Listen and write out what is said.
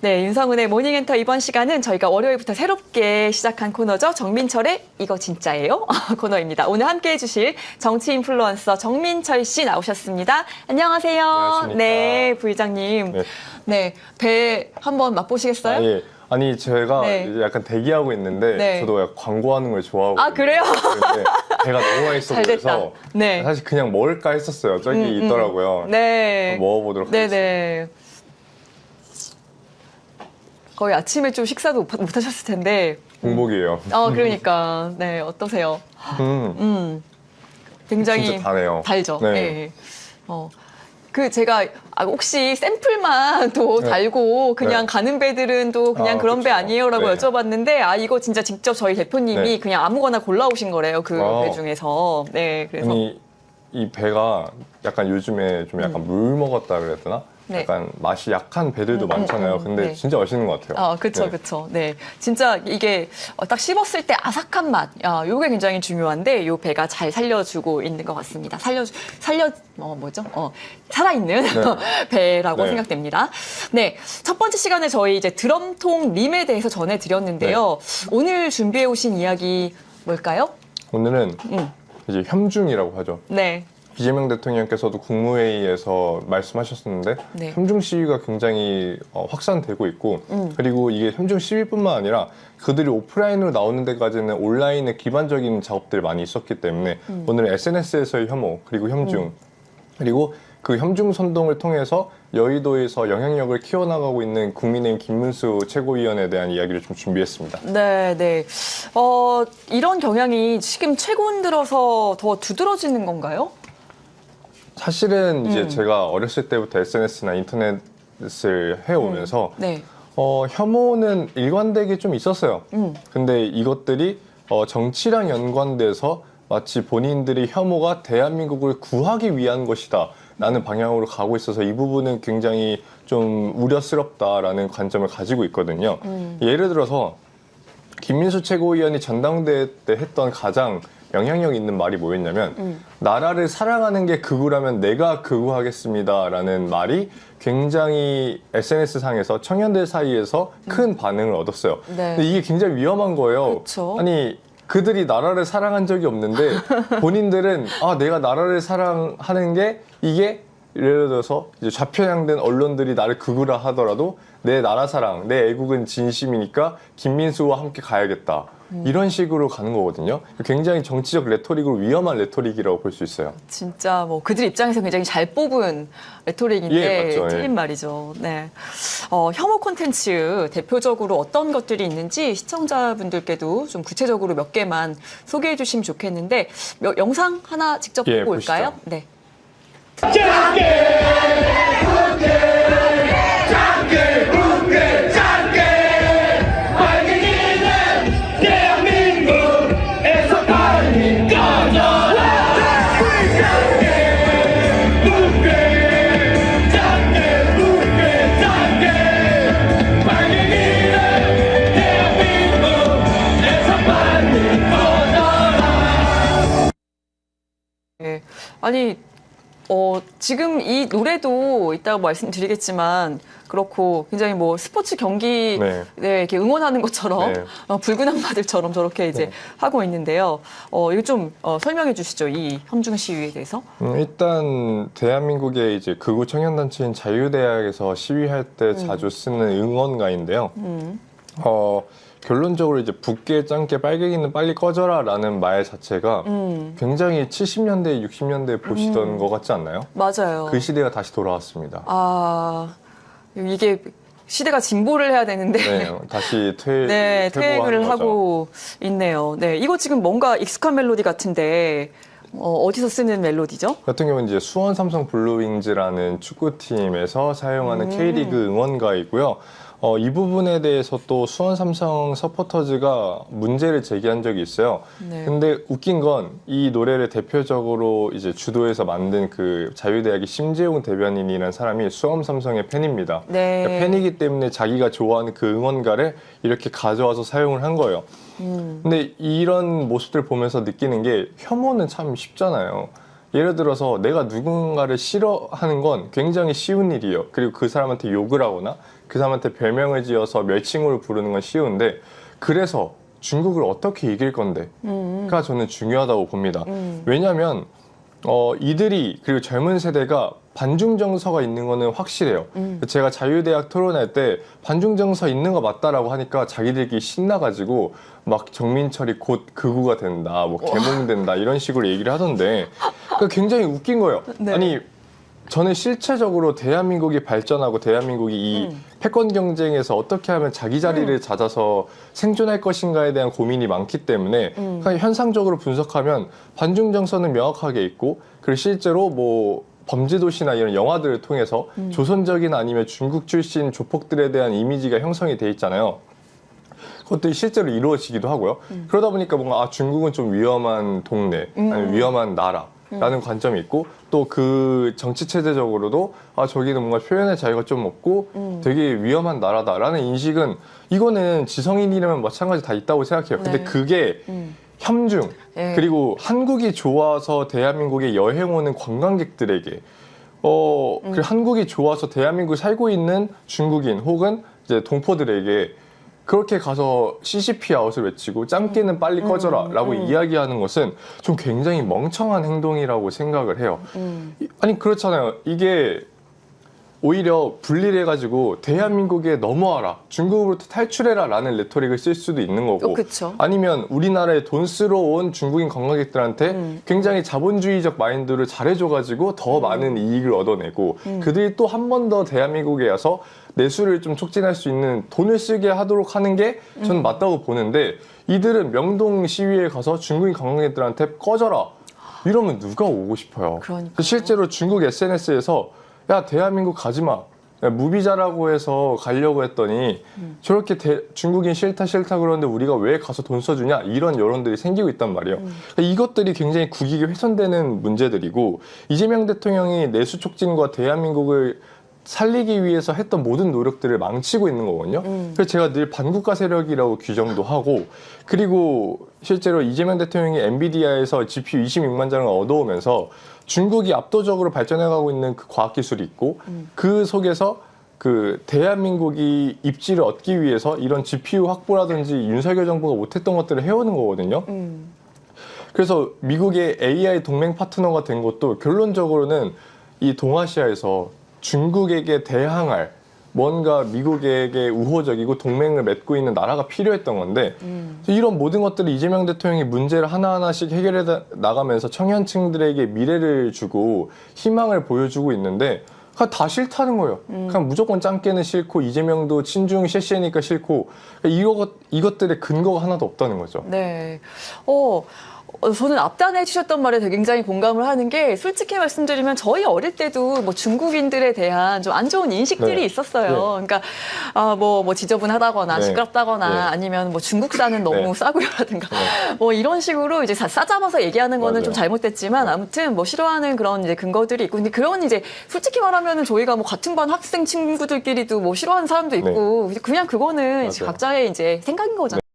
네, 윤성은의 모닝엔터 이번 시간은 저희가 월요일부터 새롭게 시작한 코너죠. 정민철의 이거 진짜예요? 코너입니다. 오늘 함께 해주실 정치 인플루언서 정민철 씨 나오셨습니다. 안녕하세요. 안녕하십니까. 네, 부의장님. 네. 네, 배 한번 맛보시겠어요? 아, 예. 아니 제가 네. 약간 대기하고 있는데 네. 저도 약간 광고하는 걸 좋아하고 아, 그래요? 배가 너무 맛있어 잘 됐다. 보여서 네. 사실 그냥 먹을까 했었어요. 저기 음, 음. 있더라고요. 네. 먹어보도록 하겠습니다. 네네. 거의 아침에 좀 식사도 못, 못 하셨을 텐데. 공복이에요. 어, 그러니까. 네, 어떠세요? 음, 음. 굉장히 진짜 다네요. 달죠. 네. 네. 어. 그 제가 아, 혹시 샘플만 또 달고 그냥 네. 가는 배들은 또 그냥 아, 그런 배 그쵸. 아니에요라고 네. 여쭤봤는데 아 이거 진짜 직접 저희 대표님이 네. 그냥 아무거나 골라오신 거래요 그 아. 배 중에서 네 그래서 아니 이 배가 약간 요즘에 좀 약간 물 먹었다 되나? 음. 네. 약간 맛이 약한 배들도 음, 많잖아요. 음, 음, 근데 네. 진짜 맛있는 것 같아요. 아, 그쵸, 네. 그쵸. 네. 진짜 이게 어, 딱 씹었을 때 아삭한 맛, 야, 요게 굉장히 중요한데, 요 배가 잘 살려주고 있는 것 같습니다. 살려, 살려, 어, 뭐죠? 어, 살아있는 배라고 네. 생각됩니다. 네. 첫 번째 시간에 저희 이제 드럼통 림에 대해서 전해드렸는데요. 네. 오늘 준비해 오신 이야기 뭘까요? 오늘은 음, 이제 혐중이라고 하죠. 네. 이재명 대통령께서도 국무회의에서 말씀하셨었는데 네. 혐중 시위가 굉장히 어, 확산되고 있고 음. 그리고 이게 혐중 시위뿐만 아니라 그들이 오프라인으로 나오는 데까지는 온라인의 기반적인 작업들이 많이 있었기 때문에 음. 오늘은 SNS에서의 혐오 그리고 혐중 그리고 그 혐중 선동을 통해서 여의도에서 영향력을 키워나가고 있는 국민의힘 김문수 최고위원에 대한 이야기를 좀 준비했습니다. 네, 네. 어, 이런 경향이 지금 최근 들어서 더 두드러지는 건가요? 사실은 이제 음. 제가 어렸을 때부터 SNS나 인터넷을 해오면서 네. 어, 혐오는 일관되게 좀 있었어요. 음. 근데 이것들이 어, 정치랑 연관돼서 마치 본인들이 혐오가 대한민국을 구하기 위한 것이다. 라는 방향으로 가고 있어서 이 부분은 굉장히 좀 우려스럽다라는 관점을 가지고 있거든요. 음. 예를 들어서 김민수 최고위원이 전당대회 때 했던 가장 영향력 있는 말이 뭐였냐면 음. 나라를 사랑하는 게 극우라면 내가 극우하겠습니다라는 말이 굉장히 SNS 상에서 청년들 사이에서 큰 반응을 얻었어요. 음. 네. 근데 이게 굉장히 위험한 거예요. 그쵸. 아니 그들이 나라를 사랑한 적이 없는데 본인들은 아 내가 나라를 사랑하는 게 이게 예를 들어서 이제 좌편향된 언론들이 나를 극우라 하더라도 내 나라 사랑, 내 애국은 진심이니까 김민수와 함께 가야겠다. 음. 이런 식으로 가는 거거든요. 굉장히 정치적 레토릭으로 위험한 레토릭이라고 볼 수 있어요. 진짜 뭐 그들 입장에서 굉장히 잘 뽑은 레토릭인데 예, 맞죠. 틀린 예. 말이죠. 네. 어, 혐오 콘텐츠 대표적으로 어떤 것들이 있는지 시청자분들께도 좀 구체적으로 몇 개만 소개해 주시면 좋겠는데 몇- 영상 하나 직접 예, 보고 보시죠. 올까요? 네. 대한 아니 어, 지금 이 노래도 이따가 말씀드리겠지만 그렇고 굉장히 뭐 스포츠 경기 네. 네, 이렇게 응원하는 것처럼 네. 어, 붉은 악마들처럼 저렇게 이제 네. 하고 있는데요. 어, 이거 좀 어, 설명해 주시죠. 이 혐중 시위에 대해서. 음, 일단 대한민국의 이제 극우 청년단체인 자유대학에서 시위할 때 자주 쓰는 응원가인데요. 음. 어, 결론적으로 이제 붓게 짱게 빨갱이는 빨리 꺼져라라는 말 자체가 음. 굉장히 70년대, 60년대 보시던 것 같지 않나요? 맞아요. 그 시대가 다시 돌아왔습니다. 아, 이게 시대가 진보를 해야 되는데. 네, 다시 퇴, 네, 퇴행을. 하고 있네요. 네, 이거 지금 뭔가 익숙한 멜로디 같은데, 어, 어디서 쓰는 멜로디죠? 같은 경우는 이제 수원 삼성 블루윙즈라는 축구팀에서 사용하는 음. K리그 응원가이고요. 어, 이 부분에 대해서 또 수원 삼성 서포터즈가 문제를 제기한 적이 있어요. 네. 근데 웃긴 건 이 노래를 대표적으로 이제 주도해서 만든 그 자유대학의 심재용 대변인이라는 사람이 수원 삼성의 팬입니다. 네. 그러니까 팬이기 때문에 자기가 좋아하는 그 응원가를 이렇게 가져와서 사용을 한 거예요. 음. 근데 이런 모습들 보면서 느끼는 게 혐오는 참 쉽잖아요. 예를 들어서 내가 누군가를 싫어하는 건 굉장히 쉬운 일이에요. 그리고 그 사람한테 욕을 하거나 그 사람한테 별명을 지어서 멸칭으로 부르는 건 쉬운데 그래서 중국을 어떻게 이길 건데가 저는 중요하다고 봅니다. 왜냐하면 어, 이들이 그리고 젊은 세대가 반중 정서가 있는 거는 확실해요. 제가 자유대학 토론할 때 반중 정서 있는 거 맞다라고 하니까 자기들끼리 신나가지고 막 정민철이 곧 극우가 된다, 뭐 개몽된다 이런 식으로 얘기를 하던데 그러니까 굉장히 웃긴 거예요. 네. 아니 저는 실체적으로 대한민국이 발전하고 대한민국이 이 패권 경쟁에서 어떻게 하면 자기 자리를 찾아서 생존할 것인가에 대한 고민이 많기 때문에 그냥 현상적으로 분석하면 반중 정서는 명확하게 있고 그리고 실제로 뭐 범죄도시나 이런 영화들을 통해서 조선적인 아니면 중국 출신 조폭들에 대한 이미지가 형성이 돼 있잖아요. 그것들이 실제로 이루어지기도 하고요. 그러다 보니까 뭔가 아, 중국은 좀 위험한 동네, 아니면 위험한 나라 라는 관점이 있고 또 그 정치 체제적으로도 아 저기는 뭔가 표현의 자유가 좀 없고 되게 위험한 나라다라는 인식은 이거는 지성인이라면 마찬가지 다 있다고 생각해요. 근데 네. 그게 함중 네. 그리고 한국이 좋아서 대한민국에 여행 오는 관광객들에게 어, 그 한국이 좋아서 대한민국에 살고 있는 중국인 혹은 이제 동포들에게 그렇게 가서 CCP 아웃을 외치고 짬깨는 빨리 꺼져라 라고 이야기하는 것은 좀 굉장히 멍청한 행동이라고 생각을 해요. 이- 아니, 그렇잖아요. 이게 오히려 분리를 해가지고 대한민국에 넘어와라. 중국으로부터 탈출해라 라는 레토릭을 쓸 수도 있는 거고. 어, 그쵸. 아니면 우리나라에 돈 쓰러 온 중국인 관광객들한테 음. 굉장히 자본주의적 마인드를 잘해줘가지고 더 많은 이익을 얻어내고 음. 그들이 또 한 번 더 대한민국에 와서 내수를 좀 촉진할 수 있는 돈을 쓰게 하도록 하는 게 음. 저는 맞다고 보는데 이들은 명동 시위에 가서 중국인 관광객들한테 꺼져라 이러면 누가 오고 싶어요. 그러니까요. 실제로 중국 SNS에서 야 대한민국 가지 마. 야, 무비자라고 해서 가려고 했더니 음. 저렇게 대- 중국인 싫다 싫다 그러는데 우리가 왜 가서 돈 써주냐 이런 여론들이 생기고 있단 말이에요. 음. 그러니까 이것들이 굉장히 국익이 훼손되는 문제들이고 이재명 대통령이 내수 촉진과 대한민국을 살리기 위해서 했던 모든 노력들을 망치고 있는 거거든요. 음. 그래서 제가 늘 반국가 세력이라고 규정도 하고 그리고 실제로 이재명 대통령이 엔비디아에서 GPU 26만 장을 얻어오면서 중국이 압도적으로 발전해가고 있는 그 과학 기술이 있고 그 속에서 그 대한민국이 입지를 얻기 위해서 이런 GPU 확보라든지 윤석열 정부가 못했던 것들을 해오는 거거든요. 음. 그래서 미국의 AI 동맹 파트너가 된 것도 결론적으로는 이 동아시아에서 중국에게 대항할 뭔가 미국에게 우호적이고 동맹을 맺고 있는 나라가 필요했던 건데 이런 모든 것들을 이재명 대통령이 문제를 하나하나씩 해결해 나- 나가면서 청년층들에게 미래를 주고 희망을 보여주고 있는데 다 싫다는 거예요. 그냥 무조건 짱깨는 싫고 이재명도 친중 셰시니까 싫고 이것 이것들의 근거가 하나도 없다는 거죠. 네. 어, 어, 저는 앞단에 해주셨던 말에 되게 굉장히 공감을 하는 게 솔직히 말씀드리면 저희 어릴 때도 뭐 중국인들에 대한 좀 안 좋은 인식들이 네. 있었어요. 네. 그러니까 아, 뭐, 뭐 지저분하다거나 네. 시끄럽다거나 네. 아니면 뭐 중국산은 너무 네. 싸구려라든가 뭐 이런 식으로 이제 사- 싸잡아서 얘기하는 거는 맞아요. 좀 잘못됐지만 아무튼 뭐 싫어하는 그런 이제 근거들이 있고 근데 그런 이제 솔직히 말하면은 저희가 뭐 같은 반 학생 친구들끼리도 뭐 싫어하는 사람도 있고 그냥 그거는 이제 맞아요. 각자의 이제 생각인 거잖아요.